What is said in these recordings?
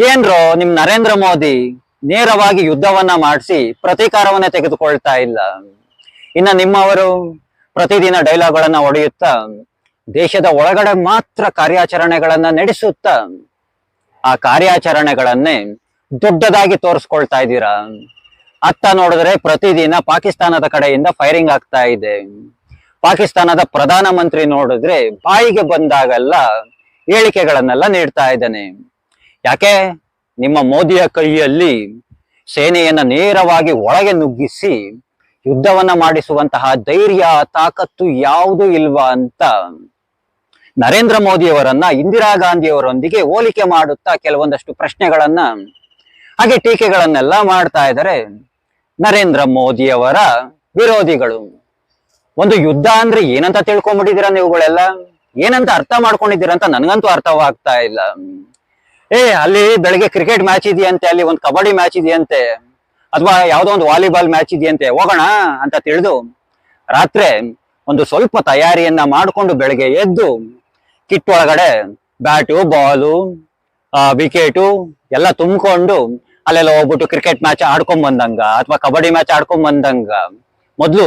ಏನ್ರೋ ನಿಮ್ ನರೇಂದ್ರ ಮೋದಿ ನೇರವಾಗಿ ಯುದ್ಧವನ್ನ ಮಾಡಿಸಿ ಪ್ರತೀಕಾರವನ್ನ ತೆಗೆದುಕೊಳ್ತಾ ಇಲ್ಲ. ಇನ್ನ ನಿಮ್ಮವರು ಪ್ರತಿದಿನ ಡೈಲಾಗ್ಗಳನ್ನ ಹೊಡೆಯುತ್ತಾ ದೇಶದ ಒಳಗಡೆ ಮಾತ್ರ ಕಾರ್ಯಾಚರಣೆಗಳನ್ನ ನಡೆಸುತ್ತಾ ಆ ಕಾರ್ಯಾಚರಣೆಗಳನ್ನೇ ದೊಡ್ಡದಾಗಿ ತೋರಿಸ್ಕೊಳ್ತಾ ಇದ್ದೀರಾ? ಅತ್ತ ನೋಡಿದ್ರೆ ಪ್ರತಿದಿನ ಪಾಕಿಸ್ತಾನದ ಕಡೆಯಿಂದ ಫೈರಿಂಗ್ ಆಗ್ತಾ ಇದೆ. ಪಾಕಿಸ್ತಾನದ ಪ್ರಧಾನ ಮಂತ್ರಿ ನೋಡಿದ್ರೆ ಬಾಯಿಗೆ ಬಂದಾಗೆಲ್ಲ ಹೇಳಿಕೆಗಳನ್ನೆಲ್ಲ ನೀಡ್ತಾ ಇದ್ದಾನೆ. ಯಾಕೆ? ನಿಮ್ಮ ಮೋದಿಯ ಕೈಯಲ್ಲಿ ಸೇನೆಯನ್ನ ನೇರವಾಗಿ ಒಳಗೆ ನುಗ್ಗಿಸಿ ಯುದ್ಧವನ್ನ ಮಾಡಿಸುವಂತಹ ಧೈರ್ಯ, ತಾಕತ್ತು ಯಾವುದು ಇಲ್ವಾ ಅಂತ ನರೇಂದ್ರ ಮೋದಿಯವರನ್ನ, ಇಂದಿರಾ ಗಾಂಧಿಯವರೊಂದಿಗೆ ಹೋಲಿಕೆ ಮಾಡುತ್ತಾ ಕೆಲವೊಂದಷ್ಟು ಪ್ರಶ್ನೆಗಳನ್ನ, ಹಾಗೆ ಟೀಕೆಗಳನ್ನೆಲ್ಲ ಮಾಡ್ತಾ ಇದ್ದಾರೆ ನರೇಂದ್ರ ಮೋದಿಯವರ ವಿರೋಧಿಗಳು. ಒಂದು ಯುದ್ಧ ಅಂದ್ರೆ ಏನಂತ ತಿಳ್ಕೊಂಡ್ಬಿಟ್ಟಿದ್ದೀರಾ ನೀವುಗಳೆಲ್ಲ? ಏನಂತ ಅರ್ಥ ಮಾಡ್ಕೊಂಡಿದ್ದೀರಾ ಅಂತ ನನಗಂತೂ ಅರ್ಥವಾಗ್ತಾ ಇಲ್ಲ. ಏ, ಅಲ್ಲಿ ಬೆಳಿಗ್ಗೆ ಕ್ರಿಕೆಟ್ ಮ್ಯಾಚ್ ಇದೆಯಂತೆ, ಅಲ್ಲಿ ಒಂದು ಕಬಡ್ಡಿ ಮ್ಯಾಚ್ ಇದೆಯಂತೆ, ಅಥವಾ ಯಾವುದೋ ಒಂದು ವಾಲಿಬಾಲ್ ಮ್ಯಾಚ್ ಇದೆಯಂತೆ, ಹೋಗೋಣ ಅಂತ ತಿಳಿದು ರಾತ್ರಿ ಒಂದು ಸ್ವಲ್ಪ ತಯಾರಿಯನ್ನ ಮಾಡಿಕೊಂಡು ಬೆಳಗ್ಗೆ ಎದ್ದು ಕಿಟ್ ಒಳಗಡೆ ಬ್ಯಾಟು ಬಾಲು ವಿಕೆಟು ಎಲ್ಲ ತುಂಬಿಕೊಂಡು ಅಲ್ಲೆಲ್ಲ ಹೋಗ್ಬಿಟ್ಟು ಕ್ರಿಕೆಟ್ ಮ್ಯಾಚ್ ಆಡ್ಕೊಂಡ್ ಬಂದಂಗ, ಅಥವಾ ಕಬಡ್ಡಿ ಮ್ಯಾಚ್ ಆಡ್ಕೊಂಡ್ ಬಂದಂಗ. ಮೊದ್ಲು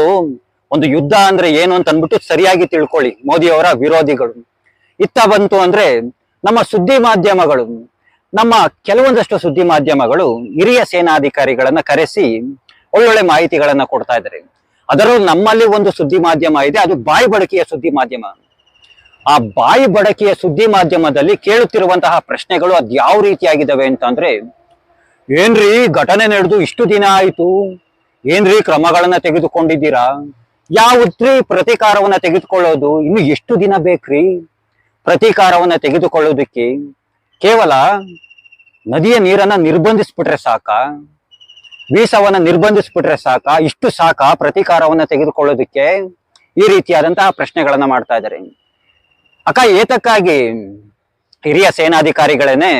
ಒಂದು ಯುದ್ಧ ಅಂದ್ರೆ ಏನು ಅಂತ ಅಂದ್ಬಿಟ್ಟು ಸರಿಯಾಗಿ ತಿಳ್ಕೊಳ್ಳಿ, ಮೋದಿಯವರ ವಿರೋಧಿಗಳು. ಇತ್ತ ಬಂತು ಅಂದ್ರೆ ನಮ್ಮ ಸುದ್ದಿ ಮಾಧ್ಯಮಗಳು ನಮ್ಮ ಕೆಲವೊಂದಷ್ಟು ಸುದ್ದಿ ಮಾಧ್ಯಮಗಳು ಹಿರಿಯ ಸೇನಾಧಿಕಾರಿಗಳನ್ನ ಕರೆಸಿ ಒಳ್ಳೊಳ್ಳೆ ಮಾಹಿತಿಗಳನ್ನ ಕೊಡ್ತಾ ಇದ್ದಾರೆ. ಅದರಲ್ಲೂ ನಮ್ಮಲ್ಲಿ ಒಂದು ಸುದ್ದಿ ಮಾಧ್ಯಮ ಇದೆ, ಅದು ಬಾಯಿ ಬಡಕೆಯ ಸುದ್ದಿ ಮಾಧ್ಯಮ. ಆ ಬಾಯಿ ಬಡಕೆಯ ಸುದ್ದಿ ಮಾಧ್ಯಮದಲ್ಲಿ ಕೇಳುತ್ತಿರುವಂತಹ ಪ್ರಶ್ನೆಗಳು ಅದ್ ಯಾವ ರೀತಿಯಾಗಿದ್ದಾವೆ ಅಂತಂದ್ರೆ, ಏನ್ರಿ ಘಟನೆ ನಡೆದು ಇಷ್ಟು ದಿನ ಆಯಿತು? ಏನ್ರಿ ಕ್ರಮಗಳನ್ನ ತೆಗೆದುಕೊಂಡಿದ್ದೀರಾ? ಯಾವತ್ರಿ ಪ್ರತೀಕಾರವನ್ನ ತೆಗೆದುಕೊಳ್ಳೋದು? ಇನ್ನು ಎಷ್ಟು ದಿನ ಬೇಕ್ರಿ ಪ್ರತೀಕಾರವನ್ನ ತೆಗೆದುಕೊಳ್ಳೋದಕ್ಕೆ? ಕೇವಲ ನದಿಯ ನೀರನ್ನ ನಿರ್ಬಂಧಿಸ್ಬಿಟ್ರೆ ಸಾಕ ವೀಸವನ್ನ ನಿರ್ಬಂಧಿಸ್ಬಿಟ್ರೆ ಸಾಕ, ಇಷ್ಟು ಸಾಕ ಪ್ರತೀಕಾರವನ್ನ ತೆಗೆದುಕೊಳ್ಳೋದಕ್ಕೆ ಈ ರೀತಿಯಾದಂತಹ ಪ್ರಶ್ನೆಗಳನ್ನ ಮಾಡ್ತಾ ಇದ್ದಾರೆ. ಅಕ್ಕ, ಏತಕ್ಕಾಗಿ ಹಿರಿಯ ಸೇನಾಧಿಕಾರಿಗಳೇನೆ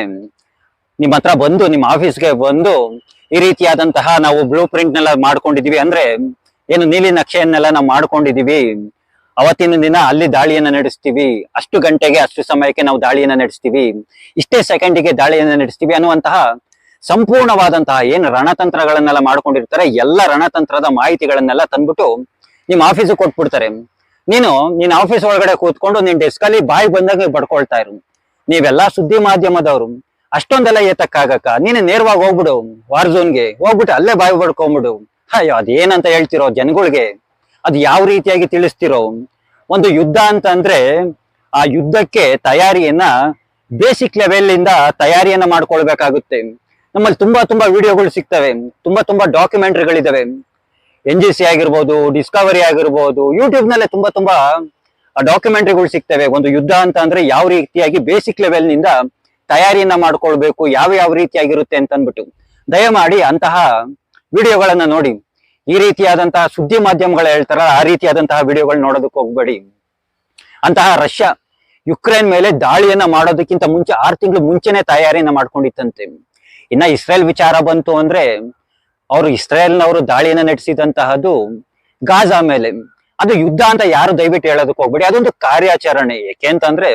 ನಿಮ್ಮ ಹತ್ರ ಬಂದು, ನಿಮ್ಮ ಆಫೀಸ್ಗೆ ಬಂದು ಈ ರೀತಿಯಾದಂತಹ ನಾವು ಬ್ಲೂ ಪ್ರಿಂಟ್ನೆಲ್ಲ ಮಾಡ್ಕೊಂಡಿದೀವಿ ಅಂದ್ರೆ ಏನು ನೀಲಿ ನಕ್ಷೆಯನ್ನೆಲ್ಲ ನಾವು ಮಾಡ್ಕೊಂಡಿದೀವಿ ಅವತ್ತಿನ ದಿನ ಅಲ್ಲಿ ದಾಳಿಯನ್ನ ನಡೆಸ್ತೀವಿ. ಅಷ್ಟು ಗಂಟೆಗೆ, ಅಷ್ಟು ಸಮಯಕ್ಕೆ ನಾವು ದಾಳಿಯನ್ನ ನಡೆಸ್ತೀವಿ. ಇಷ್ಟೇ ಸೆಕೆಂಡಿಗೆ ದಾಳಿಯನ್ನ ನಡೆಸ್ತೀವಿ ಅನ್ನುವಂತಹ ಸಂಪೂರ್ಣವಾದಂತಹ ಏನು ರಣತಂತ್ರಗಳನ್ನೆಲ್ಲ ಮಾಡ್ಕೊಂಡಿರ್ತಾರೆ, ಎಲ್ಲ ರಣತಂತ್ರದ ಮಾಹಿತಿಗಳನ್ನೆಲ್ಲ ತಂದ್ಬಿಟ್ಟು ನಿಮ್ಮ ಆಫೀಸ್ ಕೊಟ್ಬಿಡ್ತಾರೆ. ನೀನು ನಿನ್ನ ಆಫೀಸ್ ಒಳಗಡೆ ಕೂತ್ಕೊಂಡು ನಿನ್ ಡೆಸ್ಕ್ ಅಲ್ಲಿ ಬಾಯಿ ಬಂದಾಗ ಬಡ್ಕೊಳ್ತಾ ಇರು. ನೀವೆಲ್ಲ ಸುದ್ದಿ ಮಾಧ್ಯಮದವರು. ಅಷ್ಟೊಂದೆಲ್ಲ ಏತಕ್ಕಾಗಕ್ಕ? ನೀನು ನೇರವಾಗಿ ಹೋಗ್ಬಿಡು. ವಾರ್ ಝೋನ್ಗೆ ಹೋಗ್ಬಿಟ್ಟು ಅಲ್ಲೇ ಬಾಯಿ ಬಡ್ಕೊಂಬಿಡು. ಅಯ್ಯೋ, ಅದೇನಂತ ಹೇಳ್ತಿರೋ ಜನಗಳಿಗೆ? ಅದು ಯಾವ ರೀತಿಯಾಗಿ ತಿಳಿಸ್ತಿರೋ ಒಂದು ಯುದ್ಧ ಅಂತ ಅಂದ್ರೆ ಆ ಯುದ್ಧಕ್ಕೆ ತಯಾರಿಯನ್ನ ಬೇಸಿಕ್ ಲೆವೆಲ್ ಇಂದ ತಯಾರಿಯನ್ನ ಮಾಡ್ಕೊಳ್ಬೇಕಾಗುತ್ತೆ. ನಮ್ಮಲ್ಲಿ ತುಂಬಾ ತುಂಬಾ ವಿಡಿಯೋಗಳು ಸಿಗ್ತವೆ. ತುಂಬಾ ತುಂಬಾ ಡಾಕ್ಯುಮೆಂಟ್ರಿಗಳಿದಾವೆ ಎನ್ ಜಿ ಸಿ ಆಗಿರ್ಬೋದು ಡಿಸ್ಕವರಿ ಆಗಿರ್ಬೋದು ಯೂಟ್ಯೂಬ್ ನಲ್ಲೇ ತುಂಬಾ ತುಂಬಾ ಡಾಕ್ಯುಮೆಂಟ್ರಿಗಳು ಸಿಗ್ತವೆ. ಒಂದು ಯುದ್ಧ ಅಂತ ಅಂದ್ರೆ ಯಾವ ರೀತಿಯಾಗಿ ಬೇಸಿಕ್ ಲೆವೆಲ್ನಿಂದ ತಯಾರಿಯನ್ನ ಮಾಡ್ಕೊಳ್ಬೇಕು, ಯಾವ ಯಾವ ರೀತಿಯಾಗಿರುತ್ತೆ ಅಂತ ಅಂದ್ಬಿಟ್ಟು. ದಯಮಾಡಿ ಅಂತಹ ವಿಡಿಯೋಗಳನ್ನ ನೋಡಿ. ಈ ರೀತಿಯಾದಂತಹ ಸುದ್ದಿ ಮಾಧ್ಯಮಗಳು ಹೇಳ್ತಾರ, ಆ ರೀತಿಯಾದಂತಹ ವಿಡಿಯೋಗಳು ನೋಡೋದಕ್ಕೆ ಹೋಗ್ಬೇಡಿ. ಅಂತಹ ರಷ್ಯಾ, ಯುಕ್ರೇನ್ ಮೇಲೆ ದಾಳಿಯನ್ನ ಮಾಡೋದಕ್ಕಿಂತ ಮುಂಚೆ ಆರು ತಿಂಗಳು ಮುಂಚೆನೆ ತಯಾರಿಯನ್ನ ಮಾಡ್ಕೊಂಡಿತ್ತಂತೆ. ಇನ್ನ ಇಸ್ರೇಲ್ ವಿಚಾರ ಬಂತು ಅಂದ್ರೆ, ಅವರು ಇಸ್ರೇಲ್ನವರು ದಾಳಿಯನ್ನ ನಡೆಸಿದಂತಹದ್ದು ಗಾಜಾ ಮೇಲೆ. ಅದು ಯುದ್ಧ ಅಂತ ಯಾರು ದಯವಿಟ್ಟು ಹೇಳೋದಕ್ಕೆ ಹೋಗ್ಬೇಡಿ. ಅದೊಂದು ಕಾರ್ಯಾಚರಣೆ. ಏಕೆ ಅಂತಂದ್ರೆ,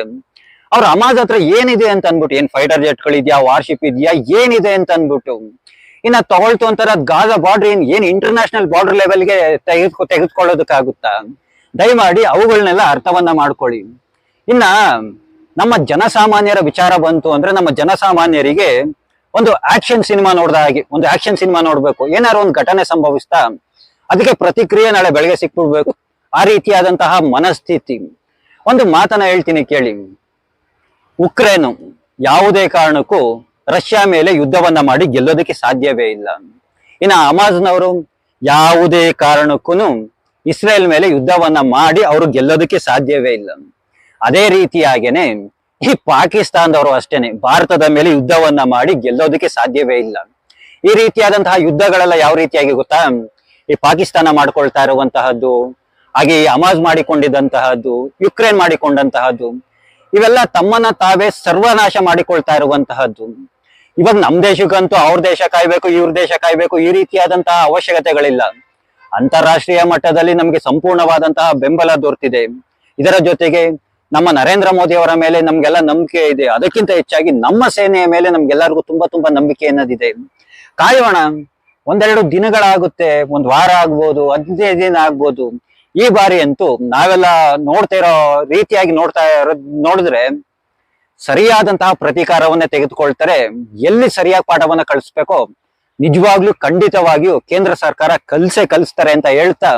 ಅವ್ರ ಅಮಾಜ್ ಹತ್ರ ಏನಿದೆ ಅಂತ ಅನ್ಬಿಟ್ಟು ಏನ್ ಫೈಟರ್ ಜೆಟ್ಗಳಿದ್ಯಾ, ವಾರ್ಶಿಪ್ ಇದೆಯಾ, ಏನಿದೆ ಅಂತ ಅನ್ಬಿಟ್ಟು ಇನ್ನ ತಗೊಳ್ತು ಅಂತಾರ ಗಾಜಾ ಬಾರ್ಡರ್ ಏನ್ ಏನ್ ಇಂಟರ್ನ್ಯಾಷನಲ್ ಬಾರ್ಡರ್ ಲೆವೆಲ್ಗೆ ತೆಗೆದು, ತೆಗೆದುಕೊಳ್ಳೋದಕ್ಕಾಗುತ್ತಾ? ದಯಮಾಡಿ ಅವುಗಳನ್ನೆಲ್ಲ ಅರ್ಥವನ್ನ ಮಾಡ್ಕೊಳ್ಳಿ. ಇನ್ನ ನಮ್ಮ ಜನಸಾಮಾನ್ಯರ ವಿಚಾರ ಬಂತು ಅಂದ್ರೆ ನಮ್ಮ ಜನಸಾಮಾನ್ಯರಿಗೆ ಒಂದು ಆಕ್ಷನ್ ಸಿನಿಮಾ ನೋಡ್ದ ಹಾಗೆ, ಒಂದು ಆಕ್ಷನ್ ಸಿನಿಮಾ ನೋಡ್ಬೇಕು. ಏನಾರು ಒಂದು ಘಟನೆ ಸಂಭವಿಸ್ತಾ, ಅದಕ್ಕೆ ಪ್ರತಿಕ್ರಿಯೆ ನಾಳೆ ಬೆಳಗ್ಗೆ ಸಿಕ್ಬಿಡ್ಬೇಕು. ಆ ರೀತಿಯಾದಂತಹ ಮನಸ್ಥಿತಿ. ಒಂದು ಮಾತನ್ನ ಹೇಳ್ತೀನಿ ಕೇಳಿ. ಉಕ್ರೇನು ಯಾವುದೇ ಕಾರಣಕ್ಕೂ ರಷ್ಯಾ ಮೇಲೆ ಯುದ್ಧವನ್ನ ಮಾಡಿ ಗೆಲ್ಲೋದಕ್ಕೆ ಸಾಧ್ಯವೇ ಇಲ್ಲ. ಇನ್ನು ಅಮಾಜ್ನವರು ಯಾವುದೇ ಕಾರಣಕ್ಕೂ ಇಸ್ರೇಲ್ ಮೇಲೆ ಯುದ್ಧವನ್ನ ಮಾಡಿ ಅವರು ಗೆಲ್ಲೋದಕ್ಕೆ ಸಾಧ್ಯವೇ ಇಲ್ಲ. ಅದೇ ರೀತಿಯಾಗೇನೆ ಈ ಪಾಕಿಸ್ತಾನದವರು ಅಷ್ಟೇನೆ, ಭಾರತದ ಮೇಲೆ ಯುದ್ಧವನ್ನ ಮಾಡಿ ಗೆಲ್ಲೋದಕ್ಕೆ ಸಾಧ್ಯವೇ ಇಲ್ಲ. ಈ ರೀತಿಯಾದಂತಹ ಯುದ್ಧಗಳೆಲ್ಲ ಯಾವ ರೀತಿಯಾಗಿ ಗೊತ್ತಾ? ಈ ಪಾಕಿಸ್ತಾನ ಮಾಡ್ಕೊಳ್ತಾ ಇರುವಂತಹದ್ದು, ಹಾಗೆ ಈ ಅಮಾಜ್ ಮಾಡಿಕೊಂಡಿದ್ದಂತಹದ್ದು, ಯುಕ್ರೇನ್ ಮಾಡಿಕೊಂಡಂತಹದ್ದು, ಇವೆಲ್ಲ ತಮ್ಮನ್ನ ತಾವೇ ಸರ್ವನಾಶ ಮಾಡಿಕೊಳ್ತಾ ಇರುವಂತಹದ್ದು. ಇವಾಗ ನಮ್ ದೇಶಕ್ಕಂತೂ ಅವ್ರ ದೇಶ ಕಾಯ್ಬೇಕು, ಇವ್ರ ದೇಶ ಕಾಯ್ಬೇಕು ಈ ರೀತಿಯಾದಂತಹ ಅವಶ್ಯಕತೆಗಳಿಲ್ಲ. ಅಂತಾರಾಷ್ಟ್ರೀಯ ಮಟ್ಟದಲ್ಲಿ ನಮಗೆ ಸಂಪೂರ್ಣವಾದಂತಹ ಬೆಂಬಲ ದೊರೆತಿದೆ. ಇದರ ಜೊತೆಗೆ ನಮ್ಮ ನರೇಂದ್ರ ಮೋದಿ ಅವರ ಮೇಲೆ ನಮ್ಗೆಲ್ಲ ನಂಬಿಕೆ ಇದೆ. ಅದಕ್ಕಿಂತ ಹೆಚ್ಚಾಗಿ ನಮ್ಮ ಸೇನೆಯ ಮೇಲೆ ನಮ್ಗೆಲ್ಲರಿಗೂ ತುಂಬಾ ತುಂಬಾ ನಂಬಿಕೆ ಅನ್ನೋದಿದೆ. ಕಾಯೋಣ ಒಂದೆರಡು ದಿನಗಳಾಗುತ್ತೆ, ಒಂದ್ ವಾರ ಆಗ್ಬೋದು, ಹದಿನೈದು ದಿನ ಆಗ್ಬೋದು. ಈ ಬಾರಿ ಅಂತೂ ನಾವೆಲ್ಲ ನೋಡ್ತಾ ಇರೋ ರೀತಿಯಾಗಿ ನೋಡ್ತಾ ಇರೋ ನೋಡಿದ್ರೆ ಸರಿಯಾದಂತಹ ಪ್ರತೀಕಾರವನ್ನೇ ತೆಗೆದುಕೊಳ್ತಾರೆ. ಎಲ್ಲಿ ಸರಿಯಾಗಿ ಪಾಠವನ್ನ ಕಳಿಸ್ಬೇಕೋ ನಿಜವಾಗ್ಲೂ ಖಂಡಿತವಾಗಿಯೂ ಕೇಂದ್ರ ಸರ್ಕಾರ ಕಲ್ಸೆ ಕಲಿಸ್ತಾರೆ ಅಂತ ಹೇಳ್ತಾ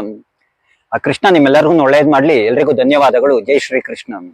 ಆ ಕೃಷ್ಣ ನಿಮ್ಮೆಲ್ಲರಿಗೂ ಒಳ್ಳೇದ್ ಮಾಡ್ಲಿ. ಎಲ್ರಿಗೂ ಧನ್ಯವಾದಗಳು. ಜೈ ಶ್ರೀ ಕೃಷ್ಣ